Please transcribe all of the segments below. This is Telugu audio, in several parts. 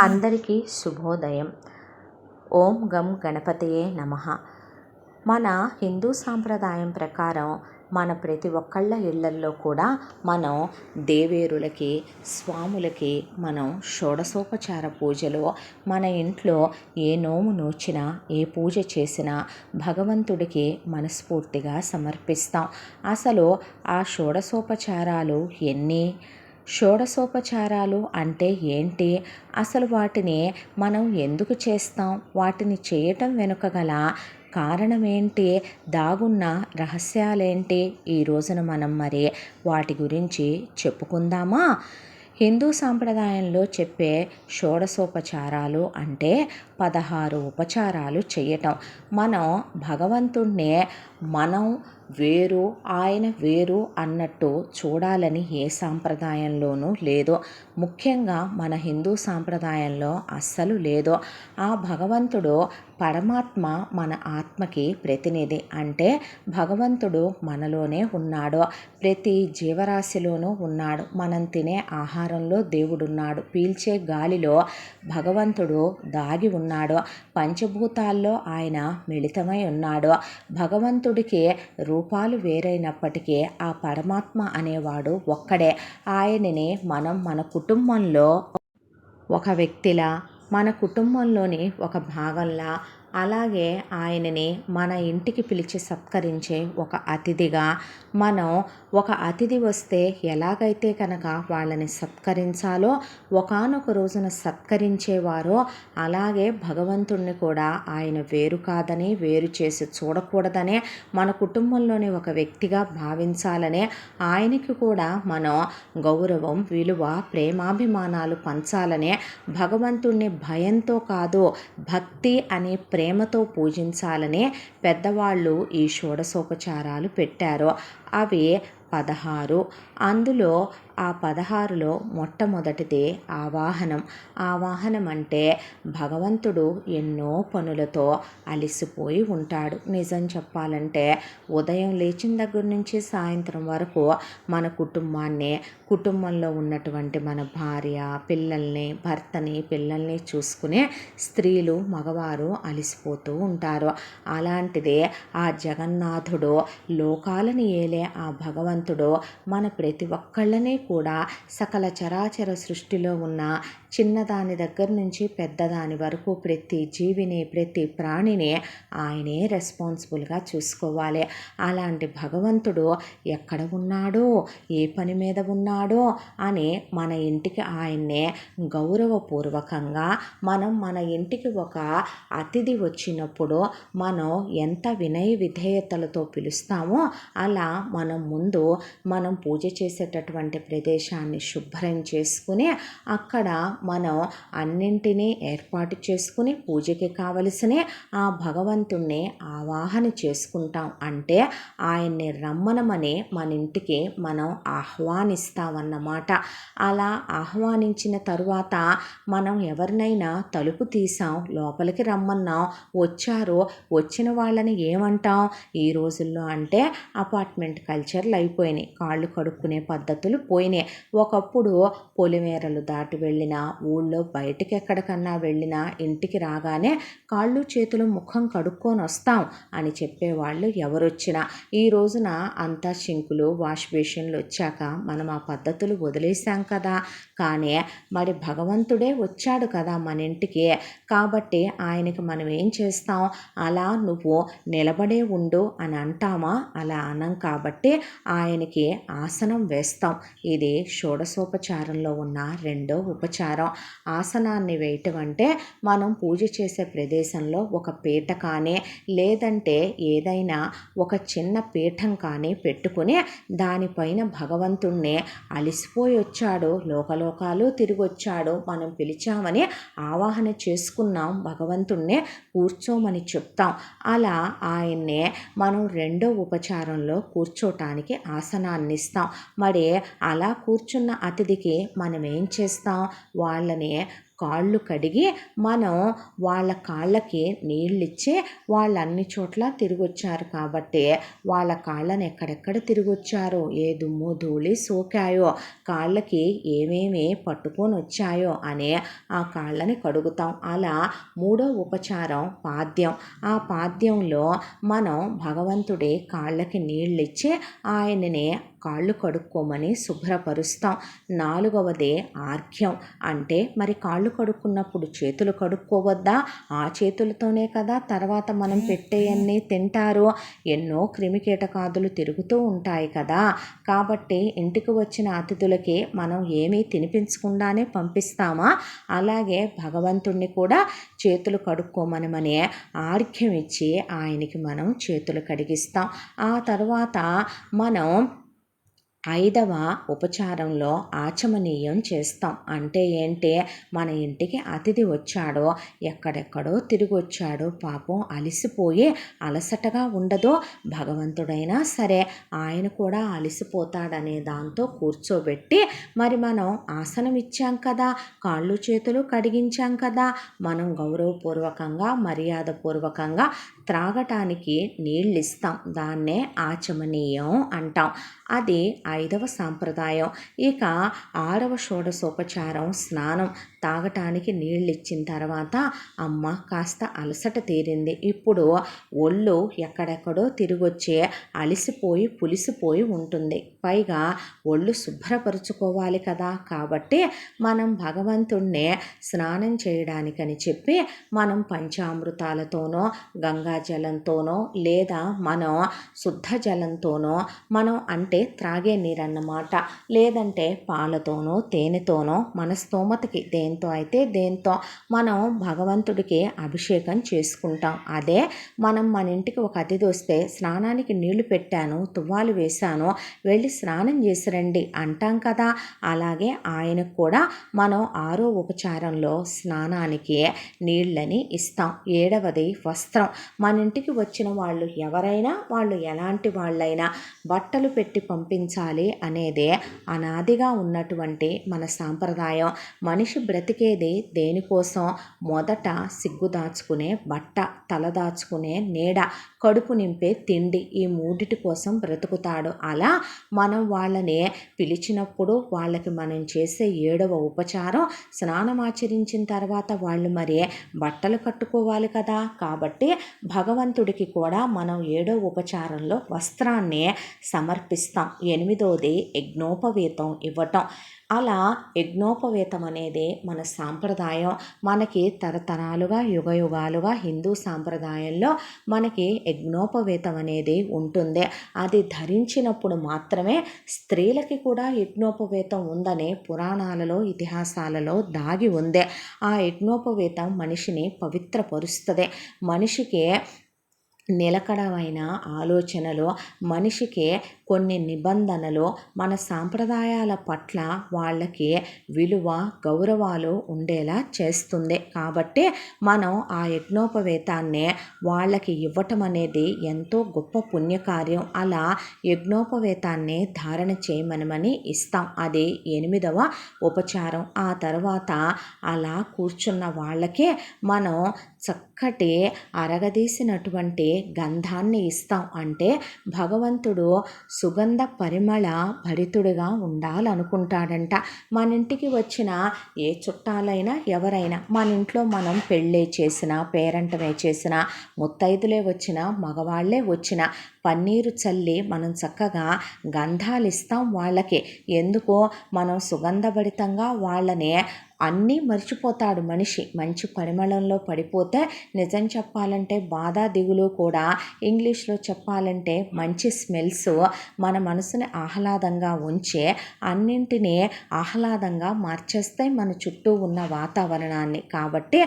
అందరికీ శుభోదయం. ఓం గం గణపతయే నమ. మన హిందూ సాంప్రదాయం ప్రకారం మన ప్రతి ఒక్కళ్ళ ఇళ్ళల్లో కూడా మనం దేవేరులకి స్వాములకి మనం షోడసోపచార పూజలో మన ఇంట్లో ఏ నోము నోచినా ఏ పూజ చేసినా భగవంతుడికి మనస్ఫూర్తిగా సమర్పిస్తాం. అసలు ఆ షోడసోపచారాలు ఎన్ని? షోడశోపచారాలు అంటే ఏంటి? అసలు వాటిని మనం ఎందుకు చేస్తాం? వాటిని చేయటం వెనుక గల కారణం ఏంటి దాగున్న రహస్యాలేంటి? ఈ రోజున మనం మరి వాటి గురించి చెప్పుకుందామా? హిందూ సాంప్రదాయంలో చెప్పే షోడశోపచారాలు అంటే పదహారు ఉపచారాలు చేయటం. మనం భగవంతుణ్ణి మనం వేరు ఆయన వేరు అన్నట్టు చూడాలని ఏ సాంప్రదాయంలోనూ లేదు ముఖ్యంగా మన హిందూ సాంప్రదాయంలో అస్సలు లేదు. ఆ భగవంతుడు పరమాత్మ మన ఆత్మకి ప్రతినిధి. అంటే భగవంతుడు మనలోనే ఉన్నాడు. ప్రతి జీవరాశిలోనూ ఉన్నాడు. మనం తినే ఆహారంలో దేవుడున్నాడు. పీల్చే గాలిలో భగవంతుడు దాగి ఉన్నాడు. పంచభూతాల్లో ఆయన మిళితమై ఉన్నాడు. భగవంతుడికి రూపాలు వేరైనప్పటికీ ఆ పరమాత్మ అనేవాడు ఒక్కడే. ఆయనని మనం మన కుటుంబంలో ఒక వ్యక్తిలా మన కుటుంబంలోని ఒక భాగంలా అలాగే ఆయనని మన ఇంటికి పిలిచి సత్కరించే ఒక అతిథిగా మనం ఒక అతిథి వస్తే ఎలాగైతే కనుక వాళ్ళని సత్కరించాలో ఒకనొక రోజున సత్కరించేవారో అలాగే భగవంతుణ్ణి కూడా ఆయన వేరు కాదని వేరు చేసి చూడకూడదనే మన కుటుంబంలోని ఒక వ్యక్తిగా భావించాలనే ఆయనకి కూడా మనం గౌరవం విలువ ప్రేమాభిమానాలు పంచాలనే భగవంతుణ్ణి భయంతో కాదు భక్తి అనే ప్రేమ ప్రేమతో పూజించాలనే పెద్దవాళ్ళు ఈ షోడశోపచారాలు పెట్టారు. అవి పదహారు. అందులో ఆ పదహారులో మొట్టమొదటిది ఆవాహనం. ఆవాహనం అంటే భగవంతుడు ఎన్నో పనులతో అలిసిపోయి ఉంటాడు. నిజం చెప్పాలంటే ఉదయం లేచిన దగ్గర నుంచి సాయంత్రం వరకు మన కుటుంబాన్ని కుటుంబంలో ఉన్నటువంటి మన భార్య పిల్లల్ని భర్తని పిల్లల్ని చూసుకునే స్త్రీలు మగవారు అలిసిపోతూ ఉంటారు. అలాంటిదే ఆ జగన్నాథుడు లోకాలను ఏలే ఆ భగవంతుడు మన ప్రతి ఒక్కళ్ళని కూడా సకల చరాచర సృష్టిలో ఉన్న చిన్నదాని దగ్గర నుంచి పెద్దదాని వరకు ప్రతి జీవిని ప్రతి ప్రాణిని ఆయనే రెస్పాన్సిబుల్గా చూసుకోవాలి. అలాంటి భగవంతుడు ఎక్కడ ఉన్నాడో ఏ పని మీద ఉన్నాడో అని మన ఇంటికి ఆయన్నే గౌరవపూర్వకంగా మనం మన ఇంటికి ఒక అతిథి వచ్చినప్పుడు మనం ఎంత వినయ విధేయతలతో పిలుస్తామో అలా మనం ముందు మనం పూజ చేసేటటువంటి ప్రదేశాన్ని శుభ్రం చేసుకుని అక్కడ మనం అన్నింటినీ ఏర్పాటు చేసుకుని పూజకి కావలసిన ఆ భగవంతుణ్ణి ఆవాహన చేసుకుంటాం. అంటే ఆయన్ని రమ్మనమని మన ఇంటికి మనం ఆహ్వానిస్తామన్నమాట. అలా ఆహ్వానించిన తరువాత మనం ఎవరినైనా తలుపు తీసాం లోపలికి రమ్మన్నాం వచ్చారు వచ్చిన వాళ్ళని ఏమంటాం? ఈ రోజుల్లో అంటే అపార్ట్మెంట్ కల్చర్లు అయిపోయినాయి. కాళ్ళు కడుక్కునే పద్ధతులు పోయి పోయినాయి. ఒకప్పుడు పొలిమేరలు దాటి వెళ్ళిన ఊళ్ళో బయటికి ఎక్కడికన్నా వెళ్ళినా ఇంటికి రాగానే కాళ్ళు చేతులు ముఖం కడుక్కొని వస్తాం అని చెప్పేవాళ్ళు ఎవరొచ్చినా. ఈ రోజున అంతా సింకులు వాష్ బేషన్లు వచ్చాక మనం ఆ పద్ధతులు వదిలేసాం కదా. కానీ మరి భగవంతుడే వచ్చాడు కదా మన ఇంటికి. కాబట్టి ఆయనకి మనం ఏం చేస్తాం? అలా నువ్వు నిలబడే ఉండు అని అంటామా? అలా అనం కాబట్టి ఆయనకి ఆసనం వేస్తాం. ఇది షోడశోపచారంలో ఉన్న రెండో ఉపచారం. ఆసనాన్ని వేయటం అంటే మనం పూజ చేసే ప్రదేశంలో ఒక పీట కానీ లేదంటే ఏదైనా ఒక చిన్న పీఠం కానీ పెట్టుకుని దానిపైన భగవంతుణ్ణి అలిసిపోయి వచ్చాడు. లోకలోకాలు తిరిగి వచ్చాడు మనం పిలిచామని ఆవాహన చేసుకున్నాం. భగవంతుణ్ణి కూర్చోమని చెప్తాం. అలా ఆయన్నే మనం రెండో ఉపచారంలో కూర్చోటానికి ఆసనాన్ని ఇస్తాం మరి అలా అలా కూర్చున్న అతిథికి మనం ఏం చేస్తాం? వాళ్ళని కాళ్ళు కడిగి మనం వాళ్ళ కాళ్ళకి నీళ్ళిచ్చి వాళ్ళు అన్ని చోట్ల తిరిగొచ్చారు కాబట్టి వాళ్ళ కాళ్ళని ఎక్కడెక్కడ తిరిగొచ్చారో? ఏ దుమ్ము ధూళి సోకాయో? కాళ్ళకి ఏమేమి పట్టుకొని వచ్చాయో అనే ఆ కాళ్ళని కడుగుతాం. అలా మూడో ఉపచారం పాద్యం. ఆ పాద్యంలో మనం భగవంతుడి కాళ్ళకి నీళ్ళిచ్చి ఆయనని కాళ్ళు కడుక్కోమని శుభ్రపరుస్తాం. నాలుగవది ఆర్ఘ్యం. అంటే మరి కాళ్ళు కడుక్కున్నప్పుడు చేతులు కడుక్కోవద్దా? ఆ చేతులతోనే కదా తర్వాత మనం పెట్టేయన్నీ తింటారు? ఎన్నో క్రిమికీటకాదులు తిరుగుతూ ఉంటాయి కదా. కాబట్టి ఇంటికి వచ్చిన అతిథులకి మనం ఏమీ తినిపించకుండానే పంపిస్తామా? అలాగే భగవంతుణ్ణి కూడా చేతులు కడుక్కోమనమనే ఆర్ఘ్యం ఇచ్చి ఆయనకి మనం చేతులు కడిగిస్తాం. ఆ తర్వాత మనం ఐదవ ఉపచారంలో ఆచమనీయం చేస్తాం. అంటే ఏంటి? మన ఇంటికి అతిథి వచ్చాడో ఎక్కడెక్కడో తిరిగి వచ్చాడో పాపం అలసిపోయి అలసటగా ఉండదో భగవంతుడైనా సరే ఆయన కూడా అలసిపోతాడనే దాంతో కూర్చోబెట్టి మరి మనం ఆసనం ఇచ్చాం కదా కాళ్ళు చేతులు కడిగించాం కదా మనం గౌరవపూర్వకంగా మర్యాదపూర్వకంగా త్రాగటానికి నీళ్ళు ఇస్తాం దాన్నే ఆచమనీయం అంటాం. అది ఐదవ సాంప్రదాయం. ఇక ఆరవ షోడశోపచారం స్నానం. తాగటానికి నీళ్ళు ఇచ్చిన తర్వాత అమ్మ కాస్త అలసట తీరింది. ఇప్పుడు ఒళ్ళు ఎక్కడెక్కడో తిరిగొచ్చే అలిసిపోయి పులిసిపోయి ఉంటుంది. పైగా ఒళ్ళు శుభ్రపరుచుకోవాలి కదా. కాబట్టి మనం భగవంతుణ్ణి స్నానం చేయడానికని చెప్పి మనం పంచామృతాలతోనో గంగాజలంతోనో లేదా మనం శుద్ధ జలంతోనో మనం అంటే త్రాగే నీరన్నమాట. లేదంటే పాలతోనో తేనెతోనో మన స్తోమతకి దేంతో అయితే దేంతో మనం భగవంతుడికి అభిషేకం చేసుకుంటాం. అదే మనం మన ఇంటికి ఒక అతిథి వస్తే స్నానానికి నీళ్ళు పెట్టాను తువ్వాలు వేశాను వెళ్ళి స్నానం చేసి రండి అంటాం కదా. అలాగే ఆయనకు కూడా మనం ఆరో ఉపచారంలో స్నానానికి నీళ్ళని ఇస్తాం. ఏడవది వస్త్రం. మన ఇంటికి వచ్చిన వాళ్ళు ఎవరైనా వాళ్ళు ఎలాంటి వాళ్ళైనా బట్టలు పెట్టి పంపించాలి అనేదే అనాదిగా ఉన్నటువంటి మన సాంప్రదాయం. మనిషి బ్రతికేది దేనికోసం? మొదట సిగ్గు దాచుకునే బట్ట తల దాచుకునే నీడ కడుపు నింపే తిండి ఈ మూడిటి కోసం బ్రతుకుతాడు. అలా మన మనం వాళ్ళని పిలిచినప్పుడు వాళ్ళకి మనం చేసే ఏడవ ఉపచారం స్నానం ఆచరించిన తర్వాత వాళ్ళు మరి బట్టలు కట్టుకోవాలి కదా. కాబట్టి భగవంతుడికి కూడా మనం ఏడవ ఉపచారంలో వస్త్రాన్ని సమర్పిస్తాం. ఎనిమిదోది యజ్ఞోపవీతం ఇవ్వటం. అలా యజ్ఞోపవేతం అనేది మన సాంప్రదాయం. మనకి తరతరాలుగా యుగ యుగాలుగా హిందూ సాంప్రదాయంలో మనకి యజ్ఞోపవేతం అనేది ఉంటుంది. అది ధరించినప్పుడు మాత్రమే స్త్రీలకి కూడా యజ్ఞోపవేతం ఉందని పురాణాలలో ఇతిహాసాలలో దాగి ఉంది. ఆ యజ్ఞోపవేతం మనిషిని పవిత్రపరుస్తుంది. మనిషికి నిలకడమైన ఆలోచనలు మనిషికి కొన్ని నిబంధనలు మన సాంప్రదాయాల పట్ల వాళ్ళకి విలువ గౌరవాలు ఉండేలా చేస్తుంది. కాబట్టి మనం ఆ యజ్ఞోపవేతాన్ని వాళ్ళకి ఇవ్వటం అనేది ఎంతో గొప్ప పుణ్యకార్యం. అలా యజ్ఞోపవేతాన్ని ధారణ చేయమనమని ఇస్తాం. అది ఎనిమిదవ ఉపచారం. ఆ తర్వాత అలా కూర్చున్న వాళ్ళకే మనం చక్కటి అరగదీసినటువంటి గంధాన్ని ఇస్తాం. అంటే భగవంతుడు సుగంధ పరిమళ భరితుడిగా ఉండాలనుకుంటాడంట. మన ఇంటికి వచ్చిన ఏ చుట్టాలైనా ఎవరైనా మన ఇంట్లో మనం పెళ్ళే చేసినా పేరంటమే చేసినా ముత్తైదులే వచ్చినా మగవాళ్ళే వచ్చిన పన్నీరు చల్లి మనం చక్కగా గంధాలు ఇస్తాం వాళ్ళకి. ఎందుకో మనం సుగంధభరితంగా వాళ్ళని అన్నీ మర్చిపోతాడు మనిషి. మంచి పరిమళంలో పడిపోతే నిజం చెప్పాలంటే బాధ దిగులు కూడా. ఇంగ్లీష్లో చెప్పాలంటే మంచి స్మెల్స్ మన మనసుని ఆహ్లాదంగా ఉంచే అన్నింటినీ ఆహ్లాదంగా మార్చేస్తాయి మన చుట్టూ ఉన్న వాతావరణాన్ని. కాబట్టి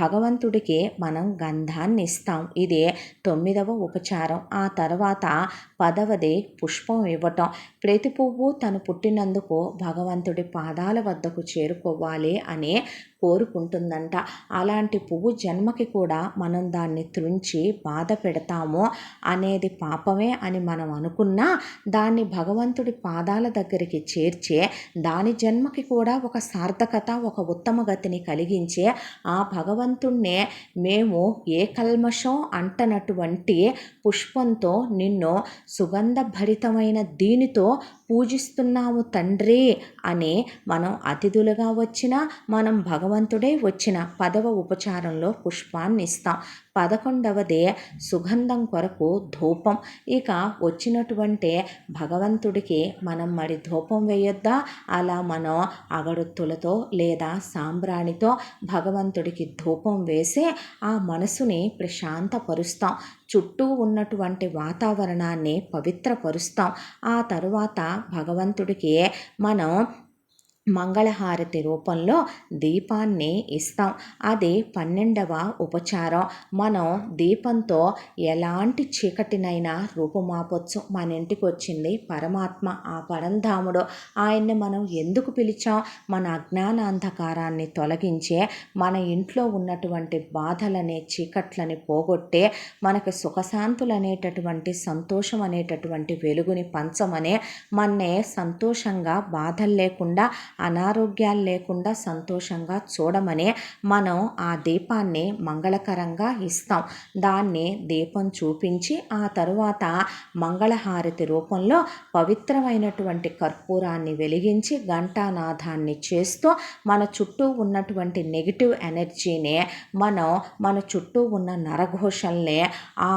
భగవంతుడికి మనం గంధాన్ని ఇస్తాం. ఇది తొమ్మిదవ ఉపచారం. ఆ తర్వాత పదవది పుష్పం ఇవ్వటం. ప్రతి పువ్వు తను పుట్టినందుకు భగవంతుడి పాదాల వద్దకు చేరుకోవాలి అని కోరుకుంటుందంట. అలాంటి పువ్వు జన్మకి కూడా మనం దాన్ని త్రుంచి బాధ పెడతామో అనేది పాపమే అని మనం అనుకున్నా దాన్ని భగవంతుడి పాదాల దగ్గరికి చేర్చే దాని జన్మకి కూడా ఒక సార్థకత ఒక ఉత్తమ గతిని కలిగించే ఆ భగవంతుణ్ణే మేము ఏ కల్మషం అంటనటువంటి పుష్పంతో నిన్ను సుగంధభరితమైన దీనితో పూజిస్తున్నాము తండ్రి అని మనం అతిథులుగా వచ్చిన మనం భగవంతుడే వచ్చిన పదవ ఉపచారంలో పుష్పాన్ని ఇస్తాం పదకొండవది సుగంధం కొరకు ధూపం. ఇక వచ్చినటువంటి భగవంతుడికి మనం మరి ధూపం వేయొద్దా? అలా మనం అగడొత్తులతో లేదా సాంబ్రాణితో భగవంతుడికి ధూపం వేసి ఆ మనసుని ప్రశాంతపరుస్తాం. చుట్టూ ఉన్నటువంటి వాతావరణాన్ని పవిత్రపరుస్తాం. ఆ తరువాత భగవంతుడికి మనం మంగళహారతి రూపంలో దీపాన్ని ఇస్తాం. అది పన్నెండవ ఉపచారం. మనం దీపంతో ఎలాంటి చీకటినైనా రూపుమాపొచ్చు. మన ఇంటికి వచ్చింది పరమాత్మ ఆ పరంధాముడు. ఆయన్ని మనం ఎందుకు పిలిచాం? మన అజ్ఞాన అంధకారాన్ని తొలగించే మన ఇంట్లో ఉన్నటువంటి బాధలనే చీకట్లని పోగొట్టే మనకు సుఖశాంతులు అనేటటువంటి సంతోషం అనేటటువంటి వెలుగుని పంచమనే మన్నే సంతోషంగా బాధలు లేకుండా అనారోగ్యాలు లేకుండా సంతోషంగా చూడమని మనం ఆ దీపాన్ని మంగళకరంగా ఇస్తాం. దాన్ని దీపం చూపించి ఆ తరువాత మంగళహారతి రూపంలో పవిత్రమైనటువంటి కర్పూరాన్ని వెలిగించి ఘంటానాదాన్ని చేస్తూ మన చుట్టూ ఉన్నటువంటి నెగిటివ్ ఎనర్జీని మనం మన చుట్టూ ఉన్న నరఘోషల్ని ఆ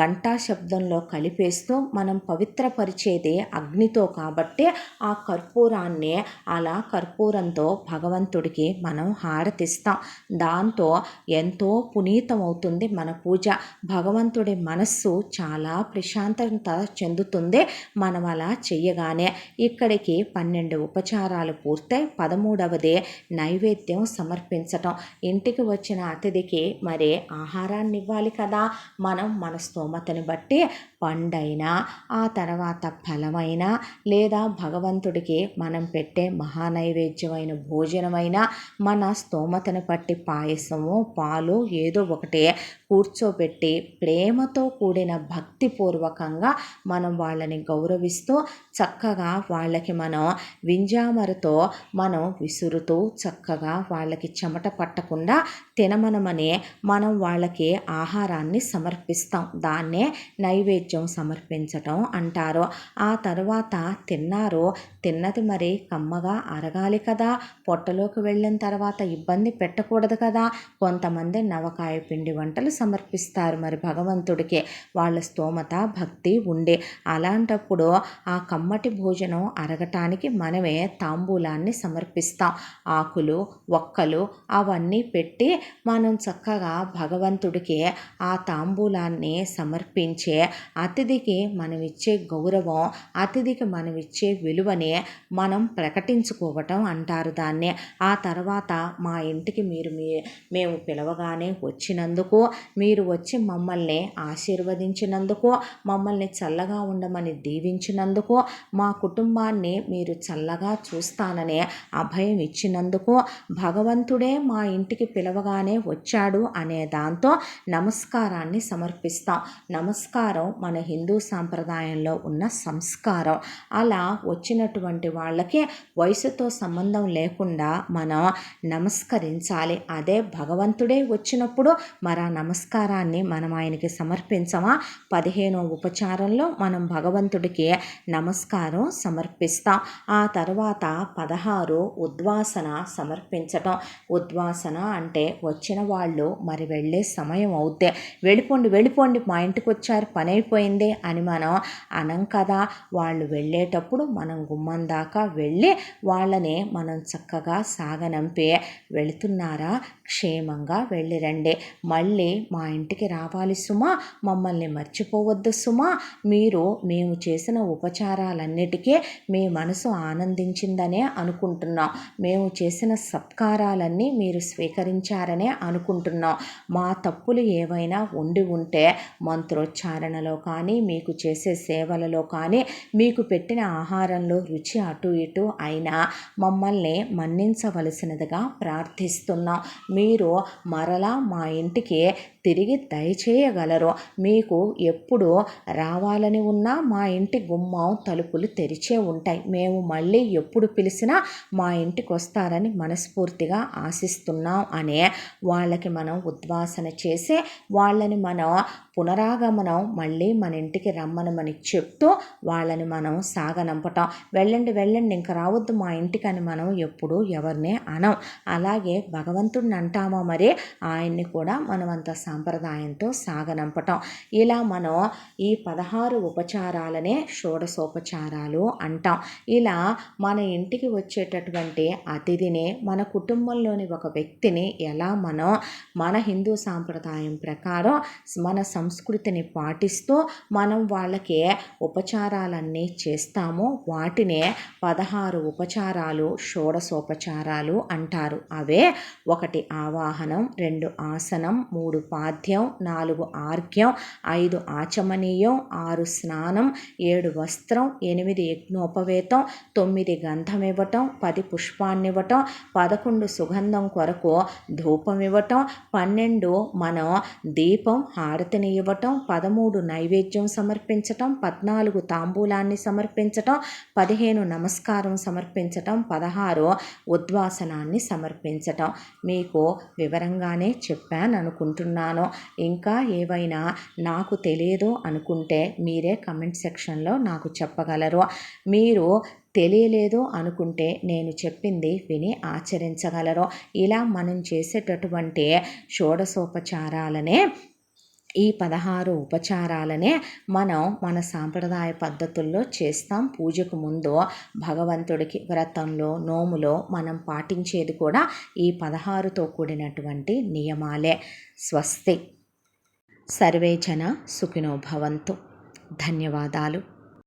గంటా శబ్దంలో కలిపేస్తూ మనం పవిత్రపరిచేది అగ్నితో కాబట్టి ఆ కర్పూరాన్ని అలా కర్పూరంతో భగవంతుడికి మనం హారతిస్తాం. దాంతో ఎంతో పునీతమవుతుంది మన పూజ. భగవంతుడి మనస్సు చాలా ప్రశాంతత చెందుతుంది మనం అలా చెయ్యగానే. ఇక్కడికి పన్నెండు ఉపచారాలు పూర్తయి పదమూడవది నైవేద్యం సమర్పించటం. ఇంటికి వచ్చిన అతిథికి మరి ఆహారాన్ని ఇవ్వాలి కదా? మనం మన స్తోమతని బట్టి పండైనా ఆ తర్వాత ఫలమైనా లేదా భగవంతుడికి మనం పెట్టే మహా మహానైవేద్యమైన భోజనమైన మన స్తోమతను పట్టి పాయసము పాలు ఏదో ఒకటి కూర్చోబెట్టి ప్రేమతో కూడిన భక్తిపూర్వకంగా మనం వాళ్ళని గౌరవిస్తూ చక్కగా వాళ్ళకి మనం వింజామరతో మనం విసురుతూ చక్కగా వాళ్ళకి చెమట పట్టకుండా తినమనమని మనం వాళ్ళకి ఆహారాన్ని సమర్పిస్తాం. దాన్నే నైవేద్యం సమర్పించటం అంటారు. ఆ తర్వాత తిన్నారు. తిన్నది మరి కమ్మగా అరగాలి కదా. పొట్టలోకి వెళ్ళిన తర్వాత ఇబ్బంది పెట్టకూడదు కదా. కొంతమంది నవకాయ పిండి వంటలు సమర్పిస్తారు. మరి భగవంతుడికి వాళ్ళ స్తోమత భక్తి ఉండే. అలాంటప్పుడు ఆ కమ్మటి భోజనం అరగటానికి మనమే తాంబూలాన్ని సమర్పిస్తాం. ఆకులు ఒక్కలు అవన్నీ పెట్టి మనం చక్కగా భగవంతుడికి ఆ తాంబూలాన్ని సమర్పించే అతిథికి మనం ఇచ్చే గౌరవం అతిథికి మనం ఇచ్చే విలువని మనం ప్రకటించుకోవటం అంటారు దాన్ని. ఆ తర్వాత మా ఇంటికి మీరు మీ మేము పిలవగానే వచ్చినందుకు మీరు వచ్చి మమ్మల్ని ఆశీర్వదించినందుకు మమ్మల్ని చల్లగా ఉండమని దీవించినందుకు మా కుటుంబాన్ని మీరు చల్లగా చూస్తాననే అభయం ఇచ్చినందుకు భగవంతుడే మా ఇంటికి పిలవగానే వచ్చాడు అనే దాంతో నమస్కారాన్ని సమర్పిస్తాం. నమస్కారం మన హిందూ సాంప్రదాయంలో ఉన్న సంస్కారం. అలా వచ్చినటువంటి వాళ్ళకి వయసుతో సంబంధం లేకుండా మనం నమస్కరించాలి. అదే భగవంతుడే వచ్చినప్పుడు మరా ఆ నమస్కారాన్ని మనం ఆయనకి సమర్పించమా? పదిహేనో ఉపచారంలో మనం భగవంతుడికి నమస్కారం సమర్పిస్తాం. ఆ తర్వాత పదహారు ఉద్వాసన సమర్పించటం. ఉద్వాసన అంటే వచ్చిన వాళ్ళు మరి వెళ్ళే సమయం అవుతే వెళ్ళిపోండి వెళ్ళిపోండి మా ఇంటికి వచ్చారు పని అయిపోయింది అని మనం అనం కదా. వాళ్ళు వెళ్ళేటప్పుడు మనం గుమ్మం దాకా వెళ్ళి వాళ్ళని మనం చక్కగా సాగనంపి వెళుతున్నారా? క్షేమంగా వెళ్ళిరండి మళ్ళీ మా ఇంటికి రావాలి సుమా. మమ్మల్ని మర్చిపోవద్దు సుమా. మీరు మేము చేసిన ఉపచారాలన్నిటికీ మీ మనసు ఆనందించిందనే అనుకుంటున్నాం. మేము చేసిన సత్కారాలన్నీ మీరు స్వీకరించారనే అనుకుంటున్నాం. మా తప్పులు ఏవైనా ఉండి ఉంటే మంత్రోచ్చారణలో కానీ మీకు చేసే సేవలలో కానీ మీకు పెట్టిన ఆహారంలో రుచి అటు ఇటు అయినా మమ్మల్ని మన్నించవలసినదిగా ప్రార్థిస్తున్నాం. మీరు మరలా మా ఇంటికి తిరిగి దయచేయగలరు మీకు ఎప్పుడు రావాలని ఉన్నా మా ఇంటి గుమ్మం తలుపులు తెరిచే ఉంటాయి. మేము మళ్ళీ ఎప్పుడు పిలిచినా మా ఇంటికి వస్తారని మనస్ఫూర్తిగా ఆశిస్తున్నాం అనే వాళ్ళకి మనం ఉద్వాసన చేసి వాళ్ళని మనం పునరాగమనం మళ్ళీ మన ఇంటికి రమ్మనమని చెప్తూ వాళ్ళని మనం సాగనంపటం. వెళ్ళండి వెళ్ళండి ఇంక రావద్దు మా ఇంటికి అని మనం ఎప్పుడు ఎవరిని అనం అలాగే భగవంతుడిని అంటామా మరి? ఆయన్ని కూడా మనం అంత సాంప్రదాయంతో సాగనంపటం. ఇలా మనం ఈ పదహారు ఉపచారాలనే షోడశోపచారాలు అంటాం. ఇలా మన ఇంటికి వచ్చేటటువంటి అతిథిని మన కుటుంబంలోని ఒక వ్యక్తిని ఎలా మనం మన హిందూ సాంప్రదాయం ప్రకారం మన సంస్కృతిని పాటిస్తూ మనం వాళ్ళకి ఉపచారాలన్నీ చేస్తామో వాటినే పదహారు ఉపచారాలు షోడశోపచారాలు అంటారు. అవే ఒకటి ఆవాహనం రెండు ఆసనం మూడు పాద్యం నాలుగు ఆర్ఘ్యం ఐదు ఆచమనీయం ఆరు స్నానం ఏడు వస్త్రం ఎనిమిది యజ్ఞోపవేతం తొమ్మిది గంధం ఇవ్వటం పది పుష్పాన్నివ్వటం పదకొండు సుగంధం కొరకు ధూపం ఇవ్వటం పన్నెండు మనం దీపం హారతిని ఇవ్వటం పదమూడు నైవేద్యం సమర్పించటం పద్నాలుగు తాంబూలాన్ని సమర్పించటం పదిహేను నమస్కారం సమర్పించటం పదహారు ఉద్వాసనాన్ని సమర్పించటం. మీకు వివరంగానే చెప్పాను అనుకుంటున్నాను ఇంకా ఏవైనా నాకు తెలియదు అనుకుంటే మీరే కమెంట్ సెక్షన్లో నాకు చెప్పగలరు. మీరు తెలియలేదు అనుకుంటే నేను చెప్పింది విని ఆచరించగలరు. ఇలా మనం చేసేటటువంటి షోడశోపచారాలనే ఈ పదహారు ఉపచారాలనే మనం మన సాంప్రదాయ పద్ధతుల్లో చేస్తాం. పూజకు ముందు భగవంతుడికి వ్రతంలో నోములో మనం పాటించేది కూడా ఈ పదహారుతో కూడినటువంటి నియమాలే. స్వస్తి. సర్వేజన సుఖినో భవంతు. ధన్యవాదాలు.